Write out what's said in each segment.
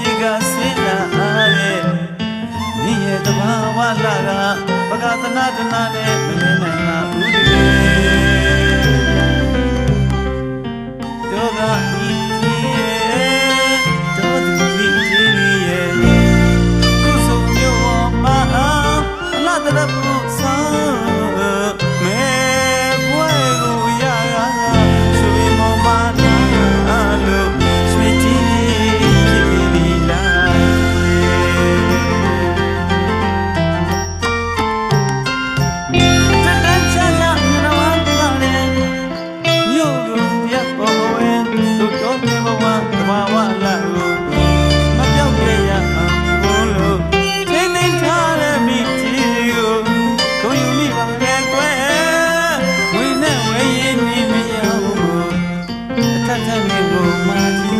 ရေကဆင်းလာရဲ့မြင့်ရဲ့တဘာဝလာကပကသနာတနာနဲ့မလင်းနိုင်ပါဘူးတကယ် Tatami Romati.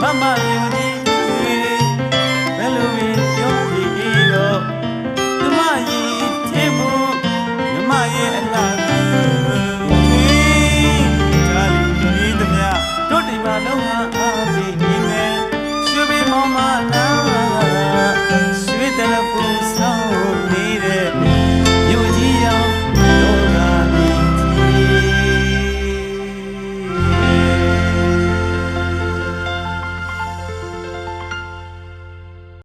Mamãe.